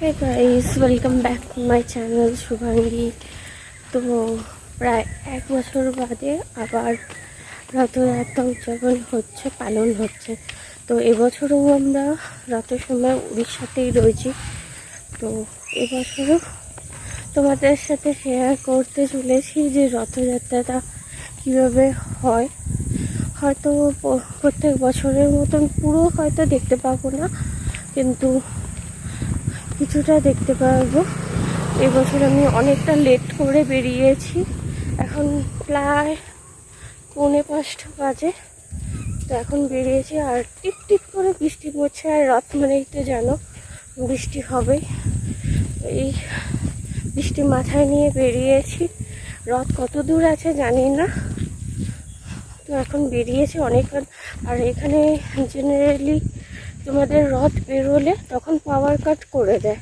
Hey guys welcome back to my channel Shubhangi তো প্রায় এক বছর বাদে আবার রথযাত্রা উদযাপন হচ্ছে, পালন হচ্ছে। তো এবছরও আমরা রথের সময় উড়িষ্যাতেই রয়েছি। তো এবছরও তোমাদের সাথে শেয়ার করতে চলেছি যে রথযাত্রাটা কীভাবে হয়। হয়তো প্রত্যেক বছরের মতন পুরো হয়তো দেখতে পাবো না, কিন্তু কিছুটা দেখতে পারব। এবছর আমি অনেকটা লেট করে বেরিয়েছি। এখন প্রায় পৌনে পাঁচটা বাজে। তো এখন বেরিয়েছি আর টিপ টিপ করে বৃষ্টি পড়ছে আর রথ মানেই তো জানো, বৃষ্টি হবেই। এই বৃষ্টি মাথায় নিয়ে বেরিয়েছি। রথ কত দূর আছে জানি না। তো এখন বেরিয়েছে অনেকক্ষণ আর এখানে জেনারেলি তোমাদের রথ বেরোলে তখন পাওয়ার কাট করে দেয়।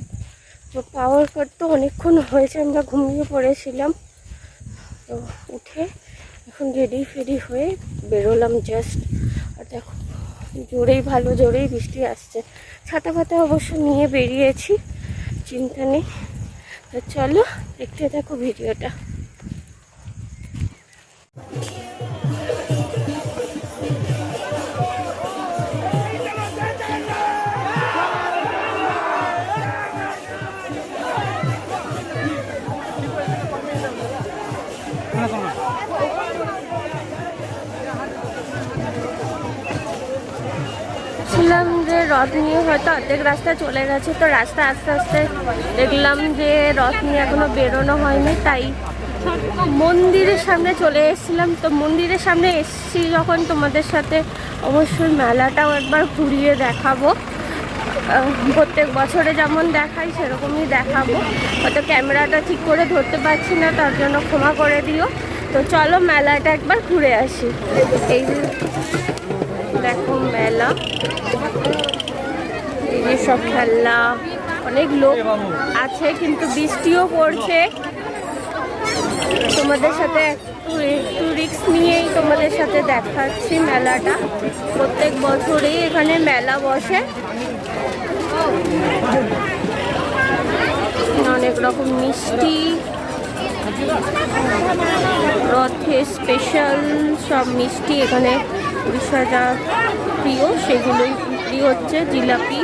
তো পাওয়ার কাট তো অনেকক্ষণ হয়েছে, আমরা ঘুমিয়ে পড়েছিলাম। তো উঠে এখন রেডি ফেডি হয়ে বেরোলাম জাস্ট আর দেখো, জোরেই ভালো, জোরেই বৃষ্টি আসছে। ছাতা ফাতা অবশ্য নিয়ে বেরিয়েছি, চিন্তা নেই। চলো দেখতে দেখো ভিডিওটা। রথ নিয়ে হয়তো অর্ধেক রাস্তা চলে গেছে। তো রাস্তা আস্তে আস্তে দেখলাম যে রথ নিয়ে এখনও বেরোনো হয়নি, তাই মন্দিরের সামনে চলে এসেছিলাম। তো মন্দিরের সামনে এসেছি যখন তোমাদের সাথে অবশ্যই মেলাটাও একবার ঘুরিয়ে দেখাবো। প্রত্যেক বছরে যেমন দেখাই, সেরকমই দেখাবো। হয়তো ক্যামেরাটা ঠিক করে ধরতে পারছি না, তার জন্য ক্ষমা করে দিও। তো চলো মেলাটা একবার ঘুরে আসি। এই দেখো মেলা। এই যে সব খেলনা, অনেক লোক আছে, কিন্তু বৃষ্টিও পড়ছে। তোমাদের সাথে একটু একটু রিক্স নিয়েই তোমাদের সাথে দেখাচ্ছি মেলাটা। প্রত্যেক বছরেই এখানে মেলা বসে। অনেক রকম মিষ্টি রথে স্পেশাল সব মিষ্টি এখানে উড়িষ্যা যা প্রিয়, সেগুলোই বিক্রি হচ্ছে, জিলাপি।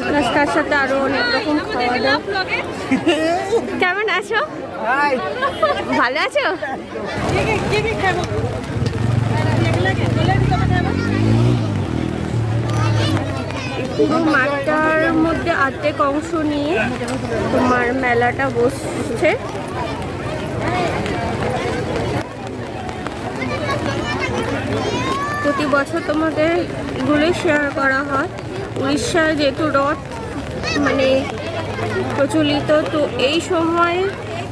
প্লাস তার সাথে আরও অনেক রকম খাওয়া দাওয়া। কেমন আছো? ভালো আছো? পুরো মাঠটার মধ্যে অর্ধেক অংশ নিয়ে তোমার মেলাটা বসছে। প্রতি বছর তোমাদের এগুলোই শেয়ার করা হয়। উড়িষ্যার যেহেতু রথ মানে প্রচলিত, তো এই সময়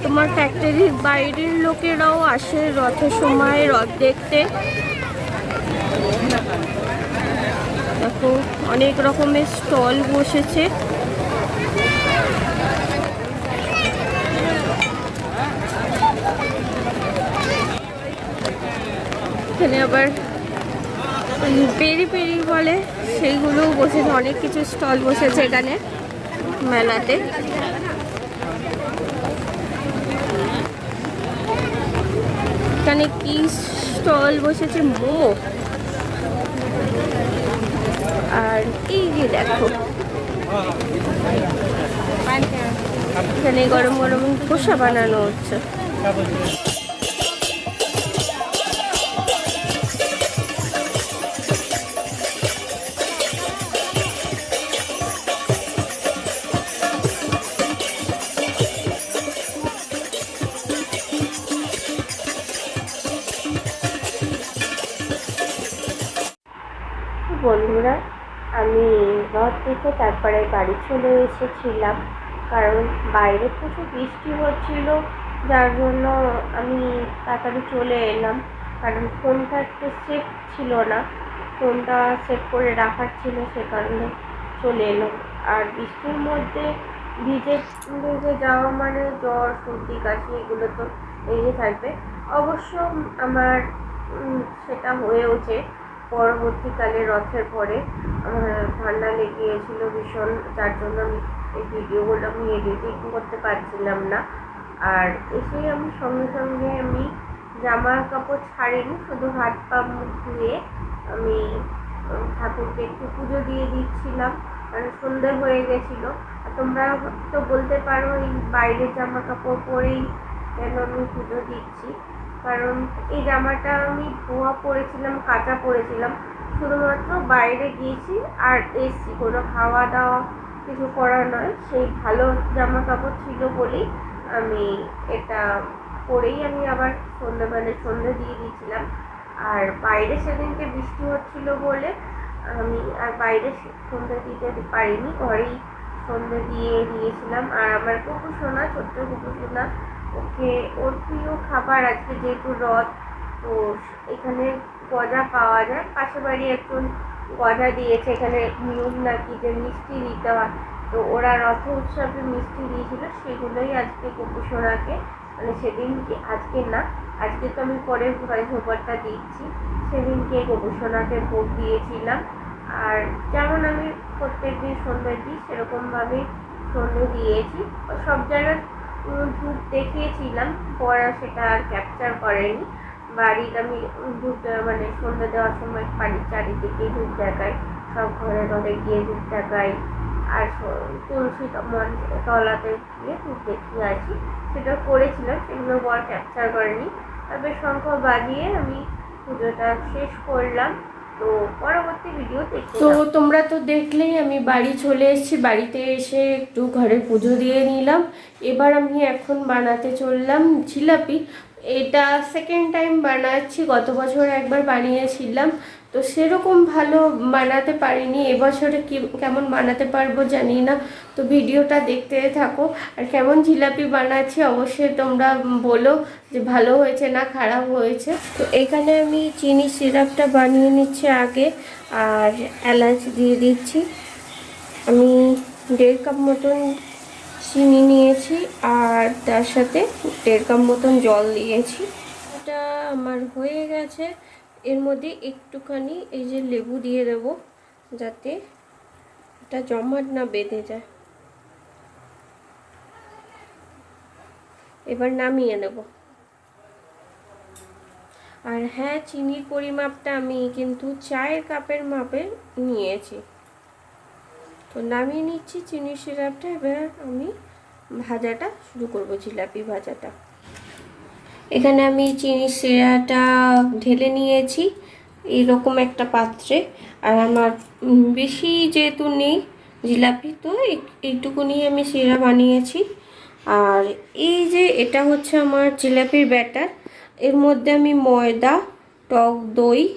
তোমার ফ্যাক্টরির বাইরের লোকেরাও আসে রথের সময় রথ দেখতে। দেখো, অনেক রকমের স্টল বসেছে। এখানে আবার পেরি পেরি বলে। সেইগুলোও বসেছে, অনেক কিছু স্টল বসেছে এখানে মেলাতে। এখানে কি স্টল বসেছে? মোমো আর এই যে দেখো। এখানে গরম গরম খোসা বানানো হচ্ছে। দেখে তারপরে বাড়ি চলে এসেছিলাম। কারণ বাইরে প্রচুর বৃষ্টি হচ্ছিল, যার জন্য আমি তাড়াতাড়ি চলে এলাম। কারণ ফোনটা একটু সেফ ছিল না। ফোনটা সেট করে রাখার ছিল সে কারণে চলে এলাম। আর বৃষ্টির মধ্যে ভিজে ভিজে যাওয়া মানে জ্বর, সর্দি, কাশি, এগুলো তো লেগে থাকবে। অবশ্য আমার সেটা হয়েওছে। পরবর্তীকালে রথের পরে ঠান্ডা লেগে গিয়েছিল ভীষণ, যার জন্য আমি এই ভিডিওগুলো আমি এডিটিং করতে পারছিলাম না। আর এসেই আমি সঙ্গে সঙ্গে আমি জামা কাপড় ছাড়িনি, শুধু হাত পা মুখ ধুয়ে আমি ঠাকুরকে একটু পুজো দিয়ে দিচ্ছিলাম। আর সন্ধে হয়ে গেছিল। তোমরা তো বলতে পারো, এই বাইরে জামা কাপড় পরেই কেন আমি পুজো দিচ্ছি? কারণ এই জামাটা আমি ধোয়া পরেছিলাম, কাঁচা পরেছিলাম। শুধুমাত্র বাইরে গিয়েছি আর এসছি। কোনো খাওয়া দাওয়া কিছু করা নয়। সেই ভালো জামা কাপড় ছিল বলেই আমি এটা পরেই আমি আবার সন্ধে মানে সন্ধে দিয়ে দিয়েছিলাম। আর বাইরে সেদিনকে বৃষ্টি হচ্ছিল বলে আমি আর বাইরে সন্ধে দিতে পারিনি। ঘরেই সন্ধে দিয়ে দিয়েছিলাম। আর আমার কুকু সোনা, ছোট্ট কুকু সোনা ওকে ওর প্রিয় খাবার আজকে যেহেতু রথ, তো এখানে গজা পাওয়া যায়। পাশের বাড়ি একজন গজা দিয়েছে, এখানে নিয়ম নাকি যে মিষ্টি দিতে হয়। তো ওরা রথ উৎসবে মিষ্টি দিয়েছিল, সেগুলোই আজকে কুকু সোনাকে মানে সেদিনকে, আজকে না, আজকে তো আমি পরে ভয় খবরটা দিচ্ছি। সেদিনকে গোপুসোনাকে ভোগ দিয়েছিলাম। আর যেমন আমি প্রত্যেক দিন সন্ধ্যে দিই, সেরকমভাবে সন্ধ্যে দিয়েছি। সব জায়গায় ধূপ দেখিয়েছিলাম, পরে সেটা আর ক্যাপচার করেনি। বাড়ির আমি ধূপ মানে সন্ধ্যে দেওয়ার সময় বাড়ির চারিদিকে ধূপ দেখাই, সব ঘরে ঘরে গিয়ে ধূপ দেখাই। আর তুলসী মন- তলাতে গিয়ে ধূপ দেখিয়ে আসি। সেটা করেছিলাম, সেগুলো বর ক্যাপচার করেনি। তবে শঙ্খ বাজিয়ে আমি পুজোটা শেষ করলাম। তো পরবর্তী ভিডিও তো তোমরা তো দেখলেই আমি বাড়ি চলে এসেছি বাড়িতে এসে একটু ঘরে পুজো দিয়ে নিলাম। এবার আমি এখন বানাতে চললাম জিলাপি। এটা সেকেন্ড টাইম বানাচ্ছি গত বছর একবার বানিয়েছিলাম। তো সেরকম ভালো বানাতে পারিনি। এবছরে কি, কেমন বানাতে পারব জানি না। তো ভিডিওটা দেখতে থাকো। আর কেমন জিলাপি বানাচ্ছি অবশ্যই তোমরা বলো যে ভালো হয়েছে না খারাপ হয়েছে। তো এখানে আমি চিনি সিরাপটা বানিয়ে নিচ্ছি আগে, আর এলাচ দিয়ে দিচ্ছি। আমি দেড় কাপ মতন চিনি নিয়েছি, আর তার সাথে দেড় কাপ মতন জল দিয়েছি। এটা আমার হয়ে গেছে। এর মধ্যে একটুখানি এই যে লেবু দিয়ে দেব, যাতে এটা জমাট না বেঁধে যায়। এবার নামিয়ে নেব। আর হ্যাঁ চিনির পরিমাপটা আমি কিন্তু চায়ের কাপের মাপে নিয়েছি। তো নামিয়ে নিচ্ছি চিনির সিরাপটা, এবার আমি ভাজাটা শুরু করব, জিলাপি ভাজাটা। এখানে আমি চিনি সিরাটা ঢেলে নিয়েছি এইরকম একটা পাত্রে। আর আমার বেশি যেহেতু নেই, জিলাপি, তো এই- এইটুকুনি আমি সিরা বানিয়েছি। আর এই যে এটা হচ্ছে আমার জিলাপির ব্যাটার, এর মধ্যে আমি ময়দা, টক দই,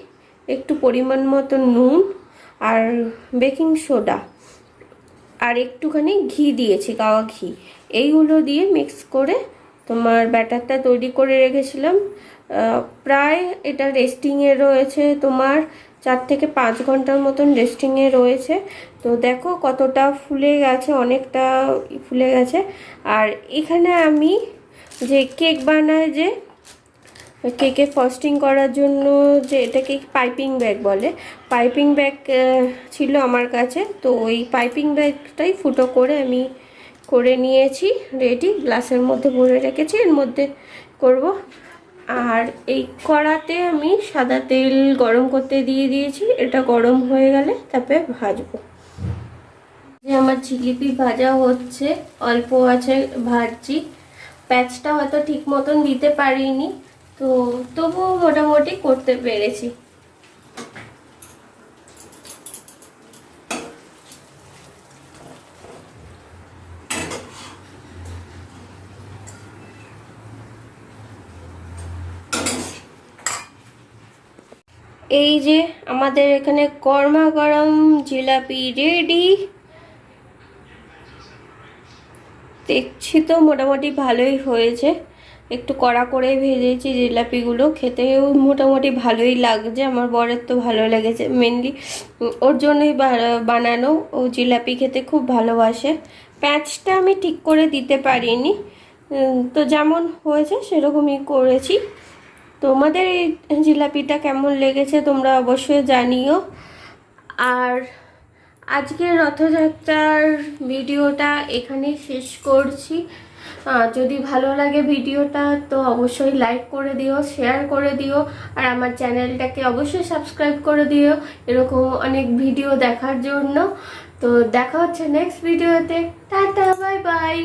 একটু পরিমাণ মতো নুন আর বেকিং সোডা আর একটুখানি ঘি দিয়েছি, গাওয়া ঘি। এইগুলো দিয়ে মিক্স করে তোমার ব্যাটারটা তৈরি করে রেখেছিলাম। প্রায় এটা রেস্টিংয়ে রয়েছে তোমার চার থেকে পাঁচ ঘণ্টার মতন রেস্টিংয়ে রয়েছে। তো দেখো কতটা ফুলে গেছে, অনেকটা ফুলে গেছে। আর এখানে আমি যে কেক বানায় যে কেকে ফস্টিং করার জন্য যে এটাকে পাইপিং ব্যাগ বলে পাইপিং ব্যাগ ছিল আমার কাছে। তো ওই পাইপিং ব্যাগটাই ফুটো করে আমি করে নিয়েছি রেডি গ্লাসের মধ্যে ভরে রেখেছি, এর মধ্যে করব। আর এই কড়াতে আমি সাদা তেল গরম করতে দিয়ে দিয়েছি, এটা গরম হয়ে গেলে তারপরে ভাজবো। যে আমার জিলিপি ভাজা হচ্ছে, অল্প আছে, ভাজছি। প্যাচটা হয়তো ঠিক মতন দিতে পারিনি, তো তবুও মোটামুটি করতে পেরেছি। এই যে আমাদের এখানে গরমা গরম জিলাপি রেডি। দেখছি তো মোটামুটি ভালোই হয়েছে। একটু কড়া করে ভেজেছি জিলাপিগুলো, খেতেও মোটামুটি ভালোই লাগছে, আমার বরের তো ভালো লেগেছে। মেনলি ওর জন্যই বানানো, ও জিলাপি খেতে খুব ভালোবাসে। প্যাঁচটা আমি ঠিক করে দিতে পারিনি। তো যেমন হয়েছে সেরকমই করেছি। তোমাদের এই জিলাপিটা কেমন লেগেছে তোমরা অবশ্যই জানিও। আর আজকের রথযাত্রার ভিডিওটা এখানে শেষ করছি। যদি ভালো লাগে ভিডিওটা, তো অবশ্যই লাইক করে দিও শেয়ার করে দিও, আর আমার চ্যানেলটাকে অবশ্যই সাবস্ক্রাইব করে দিও, এরকম অনেক ভিডিও দেখার জন্য। তো দেখা হচ্ছে নেক্সট ভিডিওতে টাটা বাই বাই